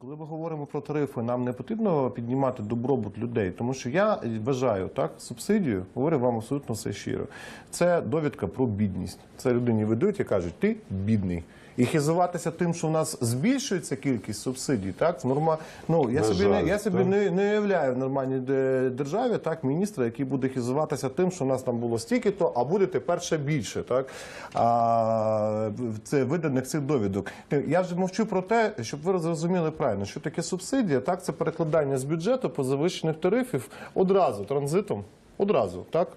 Коли ми говоримо про тарифи, нам не потрібно піднімати добробут людей, тому що я вважаю так субсидію, говорю вам абсолютно все щиро. Це довідка про бідність. Це людині ведуть і кажуть, ти бідний. І хизуватися тим, що в нас збільшується кількість субсидій, так норма. Ну я собі не я собі не, не уявляю в нормальній державі так міністра, який буде хизуватися тим, що в нас там було стільки то, а буде тепер ще більше. Так а, це виданих цих довідок. Я вже мовчу про те, щоб ви зрозуміли правильно, що таке субсидія. Так, це перекладання з бюджету по завищених тарифів одразу транзитом. Одразу, так.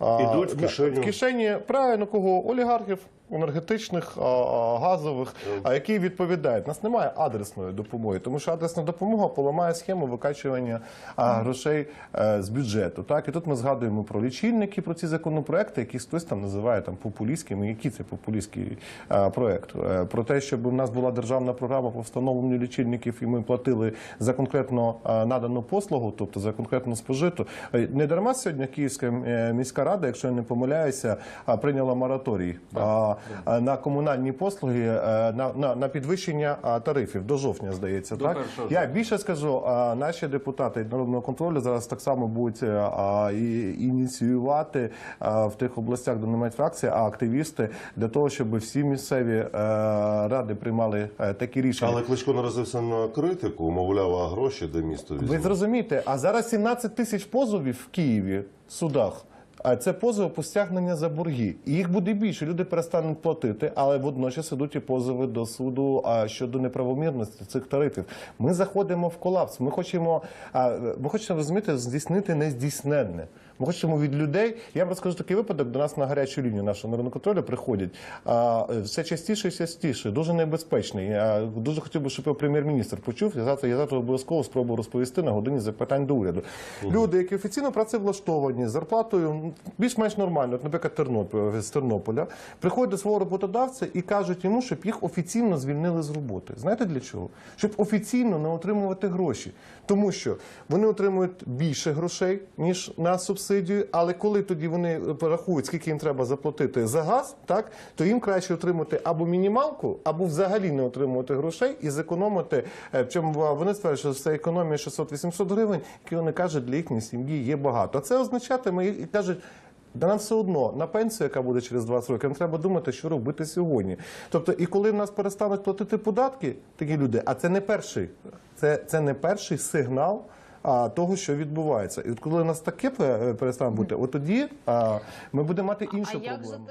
Ідуть в кишені. в кишені правильно кого олігархів. Енергетичних, а, а, газових, а які відповідають. У нас немає адресної допомоги, тому що адресна допомога поламає схему викачування а, грошей е, з бюджету. Так і тут ми згадуємо про лічильники, про ці законопроекти, які хтось там називає там популістськими. Які це популістський е, проект? Е, Про те, щоб у нас була державна програма по встановленню лічильників, і ми платили за конкретно надану послугу, тобто за конкретно спожиту. Не дарма сьогодні Київська міська рада, якщо я не помиляюся, прийняла мораторій а, а, на комунальні послуги е, на, на, на підвищення тарифів до жовтня, здається. До так я більше скажу, наші депутати народного контролю зараз так само будуть е, ініціювати в тих областях, де немає фракції, а активісти для того, щоб всі місцеві е, ради приймали е, такі рішення. Але Кличко наразився на критику, мовляв, а гроші де місто Ви зрозумієте, а зараз 17 тисяч позовів в Києві в судах. А це позови по стягнення за борги. І їх буде більше. Люди перестануть платити, але водночас ідуть і позови до суду щодо неправомірності цих тарифів. Ми заходимо в колапс. Ми хочемо, ми хочемо розуміти, здійснити нездійсненне. Ми хочемо від людей. Я вам розкажу такий випадок. До нас на гарячу лінію нашого народного контролю приходять а, все частіше і частіше, дуже небезпечний. Я дуже хотів би, щоб його прем'єр-міністр почув. Я завтра я завтра обов'язково спробую розповісти на годині запитань до уряду. Люди, які офіційно працевлаштовані з зарплатою більш-менш нормально, от, наприклад, Тернопіль з Тернополя, приходять до свого роботодавця і кажуть йому, щоб їх офіційно звільнили з роботи. Знаєте для чого? Щоб офіційно не отримувати гроші, тому що вони отримують більше грошей ніж на субсидію. Але коли тоді вони порахують, скільки їм треба заплатити за газ, так то їм краще отримати або мінімалку, або взагалі не отримувати грошей і зекономити. е, Чому вони стверджують, що це економія 600-800 гривень, які вони кажуть, для їхньої сім'ї є багато. А це означатиме і кажуть. Да нам все одно на пенсію, яка буде через 20 років, нам треба думати, що робити сьогодні. Тобто, і коли в нас перестануть платити податки, такі люди, а це не перший, це, це не перший сигнал. А того, що відбувається, і от коли у нас таке перестане бути, от тоді а, ми будемо мати іншу а проблему.